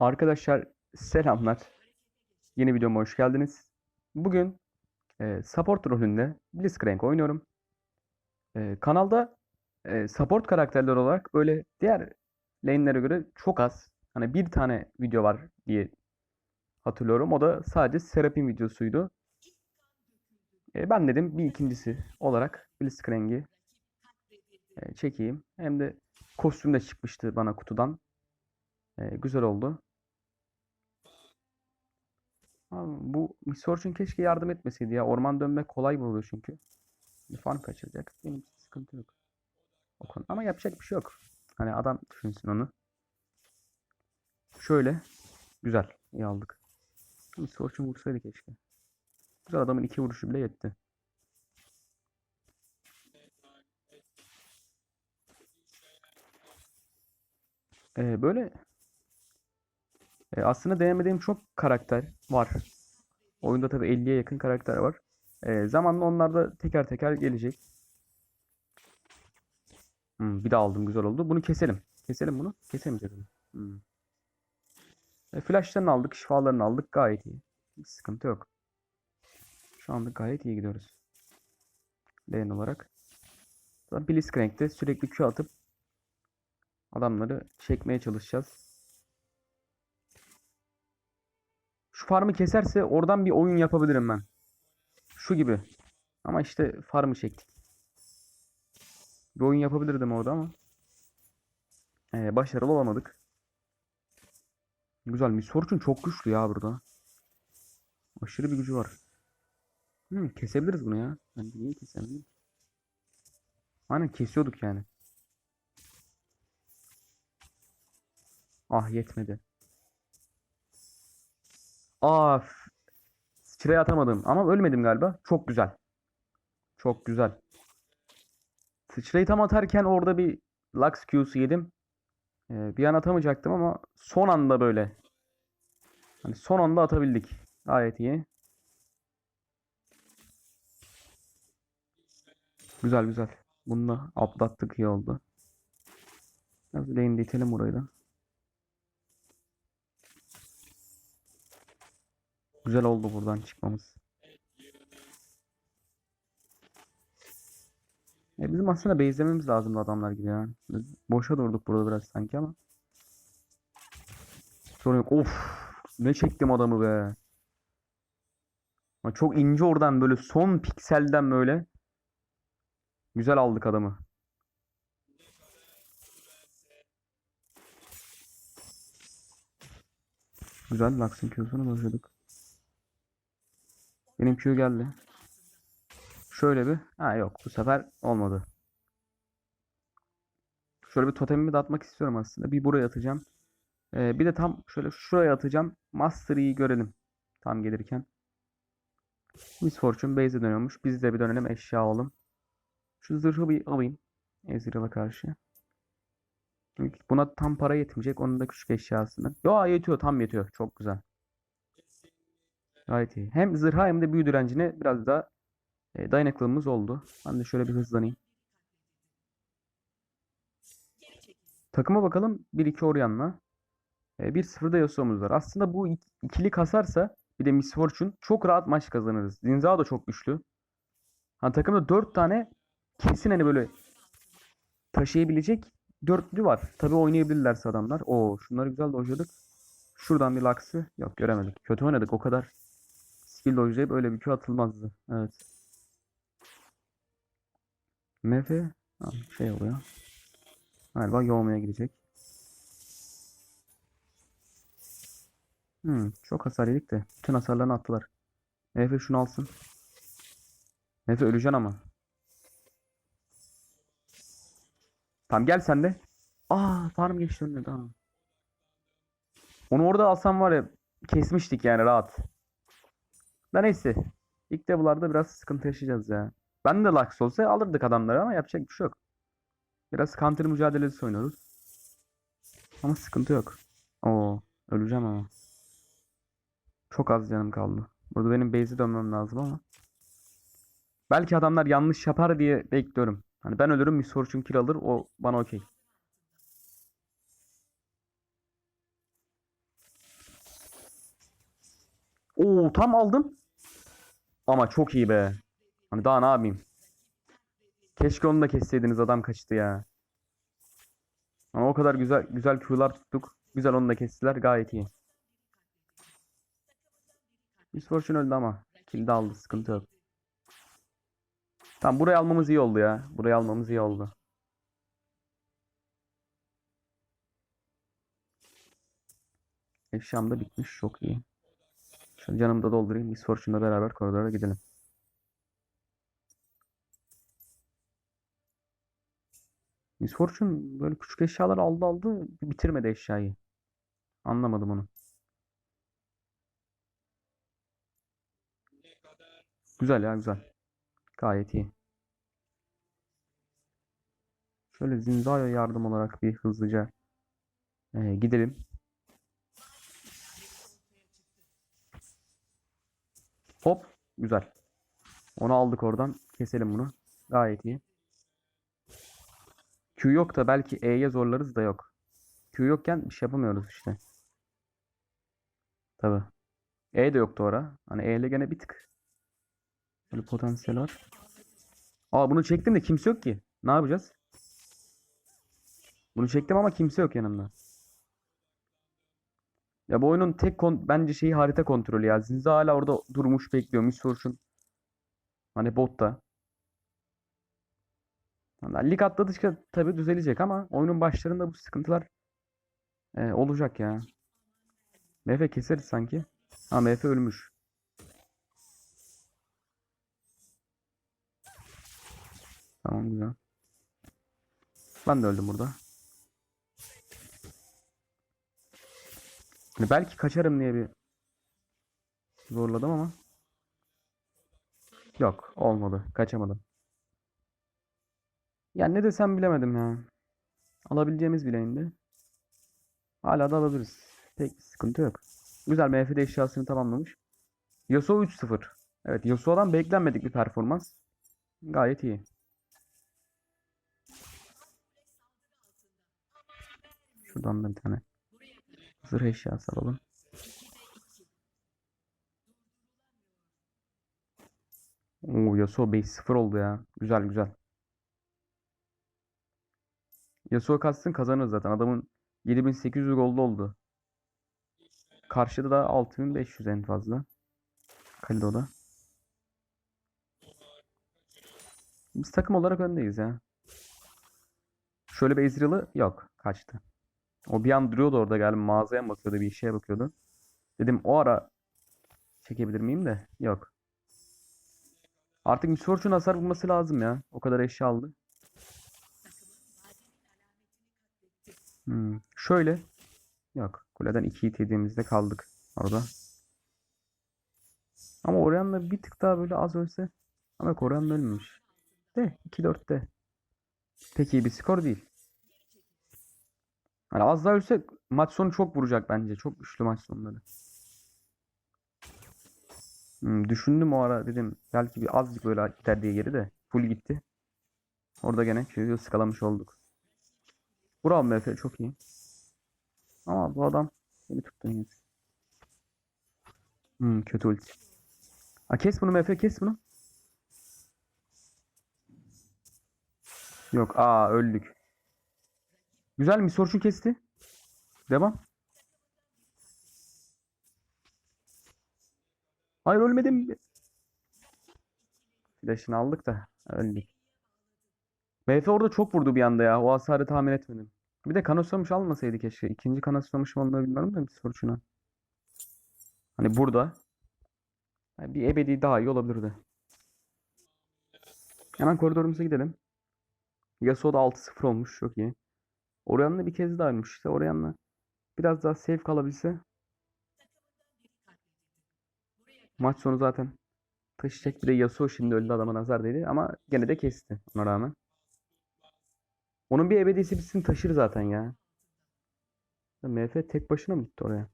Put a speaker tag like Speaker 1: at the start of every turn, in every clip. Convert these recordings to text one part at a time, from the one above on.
Speaker 1: Arkadaşlar selamlar. Yeni videoma hoş geldiniz. Bugün e, support rolünde Blitzcrank oynuyorum. E, kanalda e, support karakterler olarak böyle diğer lane'lere göre çok az. Hani bir tane video var diye hatırlıyorum. O da sadece Seraphim videosuydu. E, ben dedim bir ikincisi olarak Blitzcrank'i e, çekeyim. Hem de kostüm de çıkmıştı bana kutudan. E, güzel oldu. Abi bu Misfortune keşke yardım etmeseydi ya. Orman dönmek kolay oluyor çünkü. Bir farm kaçıracak. Benim sıkıntı yok. O konu. Ama yapacak bir şey yok. Hani adam düşünsün onu. Şöyle. Güzel. İyi aldık. Misfortune vursaydı keşke. Güzel adamın iki vuruşu bile yetti. Ee, böyle e, aslında denemediğim çok karakter var. Oyunda tabii 50'ye yakın karakter var. E, zamanla onlar da teker teker gelecek. Hmm, bir de aldım güzel oldu. Bunu keselim. Keselim bunu. Kesemeyeceğiz onu. Hmm. E, flashlarını aldık. Şifalarını aldık. Gayet iyi. Hiç sıkıntı yok. Şu anda gayet iyi gidiyoruz. Lane olarak. Blitzcrank'te sürekli Q atıp adamları çekmeye çalışacağız. Şu farmı keserse oradan bir oyun yapabilirim ben. Şu gibi. Ama işte farmı çektik. Bir oyun yapabilirdim orada ama. Ee, başarılı olamadık. Güzel. Miss Fortune çok güçlü ya burada. Aşırı bir gücü var. Hmm, kesebiliriz bunu ya. Ben niye kesemedim? Aynen kesiyorduk yani. Ah yetmedi. Aa, sıçraya atamadım ama ölmedim galiba. Çok güzel. Çok güzel. Sıçrayı tam atarken orada bir Lux Q'su yedim. Ee, bir an atamayacaktım ama son anda böyle. Hani son anda atabildik. Gayet iyi. Güzel güzel. Bunu da atlattık iyi oldu. Biraz lane'de itelim burayı da. Güzel oldu buradan çıkmamız. E bizim aslında base'lememiz lazımdı adamlar gibi ya. Biz boşa durduk burada biraz sanki ama. Sorun yok. Of! Ne çektim adamı be. Ama çok ince oradan böyle son pikselden böyle. Güzel aldık adamı. Güzel Lux'ın Q'sunu başladık. Benim Q geldi. Şöyle bir. Ha yok bu sefer olmadı. Şöyle bir totemimi de atmak istiyorum aslında. Bir buraya atacağım. Ee, bir de tam şöyle şuraya atacağım. Master Yi'yi görelim. Tam gelirken. Miss Fortune base'e dönüyormuş. Biz de bir dönelim eşya alalım. Şu zırhı bir alayım. Ezreal'a karşı. Buna tam para yetmeyecek. Onun da küçük eşyasını. Yo yetiyor tam yetiyor. Çok güzel. Gayet iyi. Hem zırha hem de büyü direncine biraz daha e, dayanıklılığımız oldu. Ben de şöyle bir hızlanayım. Takıma bakalım. 1-2 Orion'la. E, 1-0'da Yasuo'muz var. Aslında bu ik- ikili kasarsa bir de Miss Fortune çok rahat maç kazanırız. Zinzao da çok güçlü. Ha, takımda 4 tane kesin hani böyle taşıyabilecek dörtlü var. Tabii oynayabilirlerse adamlar. Oo şunları güzel dojladık. Şuradan bir Lux'ı yok göremedik. Kötü oynadık o kadar. Skill dojlayıp öyle bir Q atılmazdı. Evet. MF ha, şey oluyor. Galiba yoğmaya gidecek. Hmm, çok hasar yedik de. Bütün hasarlarını attılar. MF şunu alsın. MF öleceksin ama. Tamam gel sen de. Aa farm geçti önüne tamam. Onu orada alsam var ya kesmiştik yani rahat. Da neyse. İlk level'larda biraz sıkıntı yaşayacağız ya. Ben de Lux olsa alırdık adamları ama yapacak bir şey yok. Biraz counter mücadelesi oynuyoruz. Ama sıkıntı yok. Oo, öleceğim ama. Çok az canım kaldı. Burada benim base'e dönmem lazım ama. Belki adamlar yanlış yapar diye bekliyorum. Hani ben ölürüm Miss Fortune kill alır o bana okey. Oo tam aldım. Ama çok iyi be. Hani daha ne yapayım? Keşke onu da kesseydiniz adam kaçtı ya. Ama o kadar güzel güzel Q'lar tuttuk. Güzel onu da kestiler gayet iyi. Miss Fortune öldü ama. Kill de aldı sıkıntı yok. Tamam burayı almamız iyi oldu ya. Burayı almamız iyi oldu. Eşyam da bitmiş çok iyi. Şöyle canımı da doldurayım. Miss Fortune'la beraber koridora gidelim. Miss Fortune böyle küçük eşyalar aldı aldı bitirmedi eşyayı. Anlamadım onu. Güzel ya güzel. Gayet iyi. Şöyle Zinza'ya yardım olarak bir hızlıca e, gidelim. Hop. Güzel. Onu aldık oradan. Keselim bunu. Gayet iyi. Q yok da belki E'ye zorlarız da yok. Q yokken bir şey yapamıyoruz işte. Tabi. E de yoktu ora. Hani E ile gene bir tık. Böyle potansiyel var. Aa bunu çektim de kimse yok ki. Ne yapacağız? Bunu çektim ama kimse yok yanımda. Ya bu oyunun tek kon bence şeyi harita kontrolü ya. Zinza hala orada durmuş bekliyor. Miss Fortune. Hani botta. Yani lig atladıkça tabii düzelecek ama oyunun başlarında bu sıkıntılar e, olacak ya. MF keseriz sanki. Ha MF ölmüş. Tamam güzel. Ben de öldüm burada. Hani belki kaçarım diye bir zorladım ama yok olmadı. Kaçamadım. Yani ne desem bilemedim ya. Alabileceğimiz bile indi. Hala da alabiliriz. Pek sıkıntı yok. Güzel MF'de eşyasını tamamlamış. Yasuo 3-0. Evet Yasuo'dan beklenmedik bir performans. Gayet iyi. Şuradan da bir tane zırh eşyası alalım. Oo Yasuo 5-0 oldu ya. Güzel güzel. Yasuo katsın kazanır zaten. Adamın 7800 golde oldu. Karşıda da 6500 en fazla. Kalido'da. Biz takım olarak öndeyiz ya. Şöyle bir Ezreal'ı yok. Kaçtı. O bir an duruyordu orada galiba mağazaya bakıyordu bir şeye bakıyordu. Dedim o ara çekebilir miyim de yok. Artık Miss Fortune hasar bulması lazım ya. O kadar eşya aldı. Hmm. Şöyle. Yok. Kuleden 2 hit yediğimizde kaldık orada. Ama Orianna bir tık daha böyle az ölse. Ama Orianna ölmemiş. De 2-4'te. Pek iyi bir skor değil. Hani az daha ölse maç sonu çok vuracak bence. Çok güçlü maç sonları. Hmm, düşündüm o ara dedim belki bir azıcık böyle gider diye geri de full gitti. Orada gene Q'yu ıskalamış olduk. Bravo MF çok iyi. Ama bu adam beni tuttu yine. Hmm, kötü ulti. Ha, kes bunu MF kes bunu. Yok aa öldük. Güzel mi? Sorçun kesti. Devam. Hayır ölmedim. Flash'ını aldık da öldük. BF orada çok vurdu bir anda ya. O hasarı tahmin etmedim. Bir de kanoslamış almasaydı keşke. İkinci kanoslamış mı onu bilmiyorum da bir sorçuna. Hani burada. Yani bir ebedi daha iyi olabilirdi. Hemen koridorumuza gidelim. Yasuo da 6-0 olmuş. Çok iyi. Orianna bir kez daha ölmüş. İşte Orianna biraz daha safe kalabilse maç sonu zaten taşıyacak. Bir de Yasuo şimdi öldü adama nazar dedi ama gene de kesti ona rağmen. Onun bir ebedisi bitsin taşır zaten ya. MF tek başına mı gitti oraya?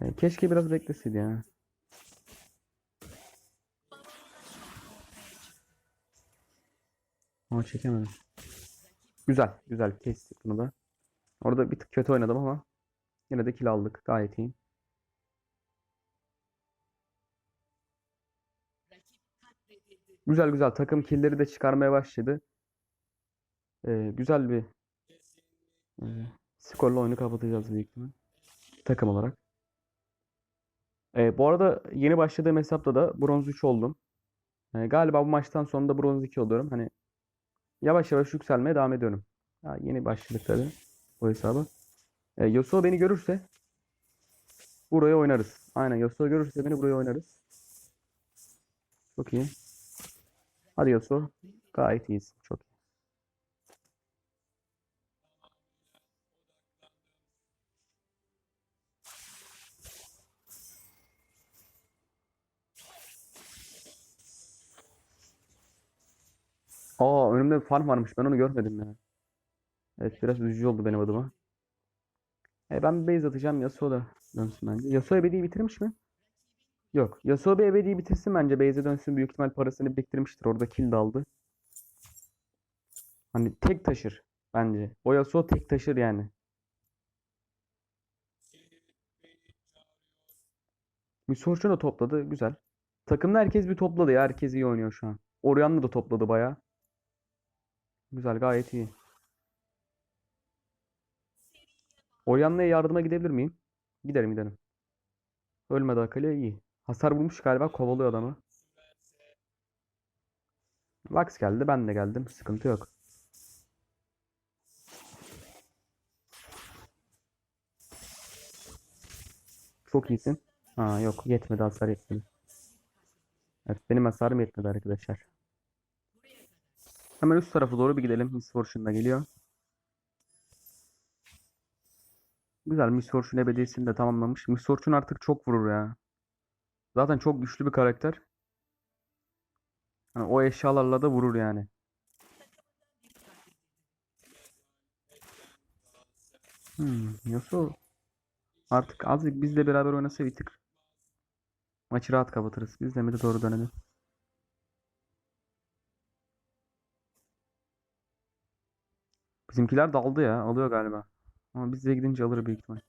Speaker 1: Yani keşke biraz bekleseydi ya. Ama çekemedim. Güzel, güzel kestik bunu da. Orada bir tık kötü oynadım ama yine de kill aldık. Gayet iyi. Güzel güzel takım killleri de çıkarmaya başladı. Ee, güzel bir e, skorla oyunu kapatacağız büyük ihtimal. Takım olarak. Ee, bu arada yeni başladığım hesapta da bronz 3 oldum. Ee, galiba bu maçtan sonra da bronz 2 oluyorum. Hani yavaş yavaş yükselmeye devam ediyorum. Ya yeni başladık tabii bu hesabı. Ee, Yasuo beni görürse buraya oynarız. Aynen Yasuo görürse beni buraya oynarız. Çok iyi. Hadi Yasuo. Gayet iyisin. Çok iyi. Aa önümde bir farm varmış. Ben onu görmedim ya. Evet biraz üzücü oldu benim adıma. E, ben base atacağım. Yasuo da dönsün bence. Yasuo ebediyi bitirmiş mi? Yok. Yasuo bir ebediyi bitirsin bence. Base'e dönsün. Büyük ihtimal parasını biriktirmiştir. Orada kill de aldı. Hani tek taşır bence. O Yasuo tek taşır yani. Misfortune da topladı. Güzel. Takımda herkes bir topladı ya. Herkes iyi oynuyor şu an. Orianna da topladı bayağı. Güzel gayet iyi. Orianna'ya yardıma gidebilir miyim? Giderim giderim. Ölmedi Akali iyi. Hasar vurmuş galiba kovalıyor adamı. Lux geldi ben de geldim. Sıkıntı yok. Çok iyisin. Ha yok yetmedi hasar yetmedi. Evet benim hasarım yetmedi arkadaşlar. Hemen üst tarafa doğru bir gidelim. Miss Fortune da geliyor. Güzel Miss Fortune ebediyesini de tamamlamış. Miss Fortune artık çok vurur ya. Zaten çok güçlü bir karakter. Hani o eşyalarla da vurur yani. Hmm, Yasuo artık azıcık bizle beraber oynasa bir tık maçı rahat kapatırız. Biz de mid'e doğru dönelim. Bizimkiler daldı ya. Alıyor galiba. Ama biz de gidince alır büyük ihtimal.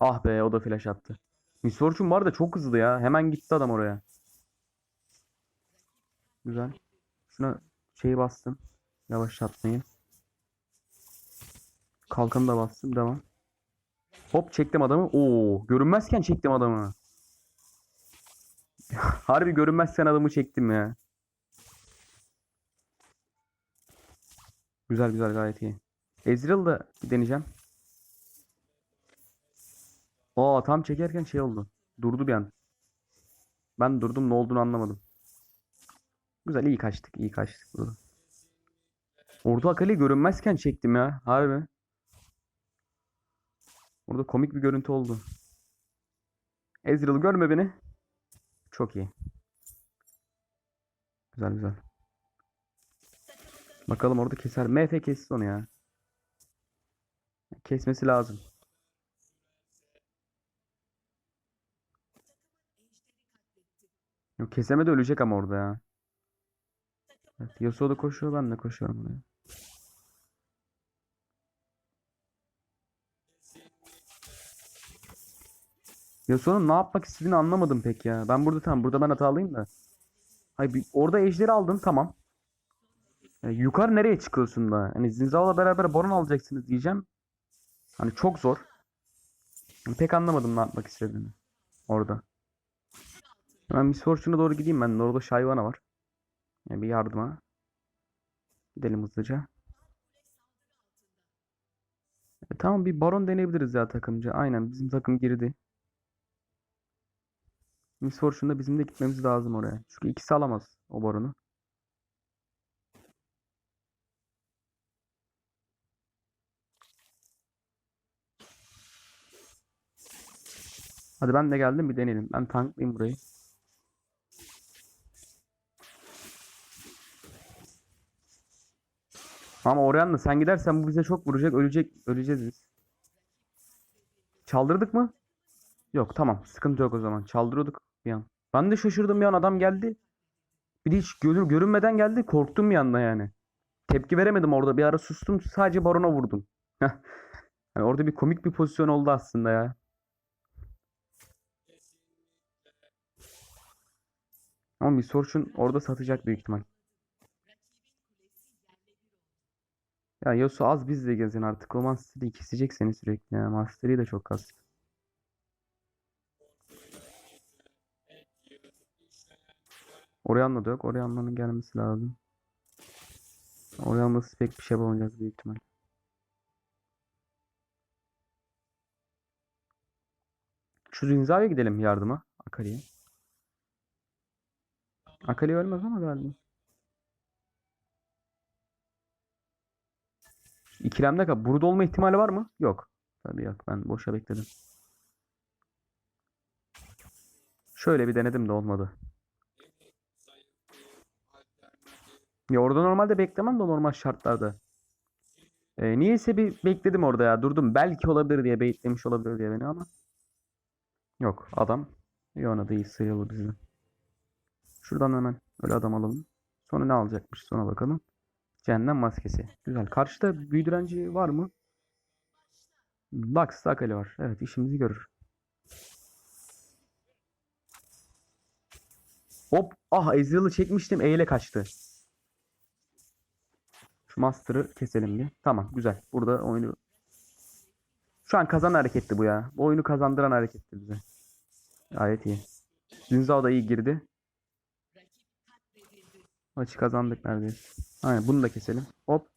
Speaker 1: Ah be o da flash attı. Miss Fortune var da çok hızlı ya. Hemen gitti adam oraya. Güzel. Şuna şeyi bastım. Yavaşlatmayı. Kalkanı da bastım. Devam. Hop çektim adamı. Oo, görünmezken çektim adamı. Harbi görünmezken adamı çektim ya. Güzel güzel gayet iyi. Ezreal da bir deneyeceğim. Aa tam çekerken şey oldu. Durdu bir an. Ben durdum ne olduğunu anlamadım. Güzel iyi kaçtık iyi kaçtık burada. Orta Akali'yi görünmezken çektim ya. Harbi. Orada komik bir görüntü oldu. Ezreal görme beni. Çok iyi. Güzel güzel. Bakalım orada keser. MF kessin onu ya. Kesmesi lazım. Yok kesemedi ölecek ama orada ya. Evet, Yasuo da koşuyor ben de koşuyorum buraya. Yasuo'nun ne yapmak istediğini anlamadım pek ya. Ben burada tamam burada ben hatalıyım da. Hayır bir, orada ejderi aldın tamam. Ya, yukarı nereye çıkıyorsun da? Hani Zinzal'la beraber Baron alacaksınız diyeceğim. Hani çok zor. Yani pek anlamadım ne yapmak istediğini. Orada. Hemen Miss Fortune'a doğru gideyim ben. Orada Shyvana var. Yani bir yardıma. Gidelim hızlıca. E, tamam bir Baron deneyebiliriz ya takımca. Aynen bizim takım girdi. Miss Fortune'da bizim de gitmemiz lazım oraya. Çünkü ikisi alamaz o Baron'u. Hadi ben de geldim bir deneyelim. Ben tanklayayım burayı. Ama Orianna sen gidersen bu bize çok vuracak. Ölecek. Öleceğiz biz. Çaldırdık mı? Yok tamam. Sıkıntı yok o zaman. Çaldırıyorduk bir an. Ben de şaşırdım bir an adam geldi. Bir de hiç görür, görünmeden geldi. Korktum bir anda yani. Tepki veremedim orada. Bir ara sustum. Sadece barona vurdum. Yani orada bir komik bir pozisyon oldu aslında ya. Ama bir Sorchun orada satacak büyük ihtimal. Ya Yasuo az bizle gezin artık. O Mastery'i kesecek seni sürekli ya. Mastery de çok kastı. Orianna da yok. Orianna'nın gelmesi lazım. Orianna'sız pek bir şey yapamayacağız büyük ihtimal. Şu Zinza'ya gidelim yardıma. Akali'ye. Akali ölmez ama galiba. İkilemde kal. Burada olma ihtimali var mı? Yok. Tabii yok. Ben boşa bekledim. Şöyle bir denedim de olmadı. Ya orada normalde beklemem de normal şartlarda. Ee, niyeyse bir bekledim orada ya. Durdum. Belki olabilir diye beklemiş olabilir diye beni ama. Yok. Adam. Yona da iyi sayılır bizden. Şuradan hemen öyle adam alalım. Sonra ne alacakmış? Sonra bakalım. Cehennem maskesi. Güzel. Karşıda büyü direnci var mı? Lux Akali var. Evet işimizi görür. Hop. Ah Ezreal'ı çekmiştim. E ile kaçtı. Şu Master'ı keselim bir. Tamam güzel. Burada oyunu şu an kazan hareketti bu ya. Bu oyunu kazandıran hareketti bize. Gayet iyi. Zinzao da iyi girdi. Maçı kazandık neredeyse. Aynen bunu da keselim. Hop.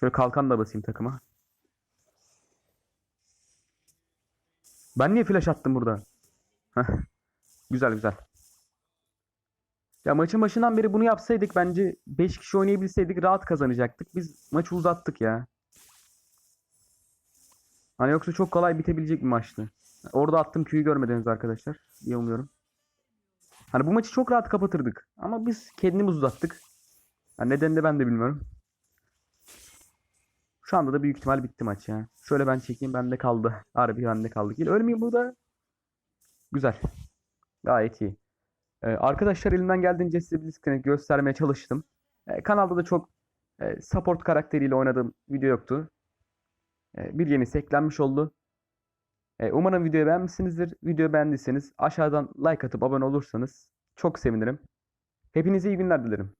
Speaker 1: Şöyle kalkan da basayım takıma. Ben niye flash attım burada? Güzel güzel. Ya maçın başından beri bunu yapsaydık bence 5 kişi oynayabilseydik rahat kazanacaktık. Biz maçı uzattık ya. Hani yoksa çok kolay bitebilecek bir maçtı. Orada attığım Q'yu görmediniz arkadaşlar diye umuyorum. Hani bu maçı çok rahat kapatırdık. Ama biz kendimiz uzattık. Yani nedenini de ben de bilmiyorum. Şu anda da büyük ihtimal bitti maç ya. Şöyle ben çekeyim bende kaldı. Harbi bende kaldı. Ölmeyeyim burada. Güzel. Gayet iyi. Ee, arkadaşlar elimden geldiğince size göstermeye çalıştım. Ee, kanalda da çok e, support karakteriyle oynadığım video yoktu. Ee, bir yenisi eklenmiş oldu. Ee, umarım videoyu beğenmişsinizdir. Videoyu beğendiyseniz aşağıdan like atıp abone olursanız çok sevinirim. Hepinize iyi günler dilerim.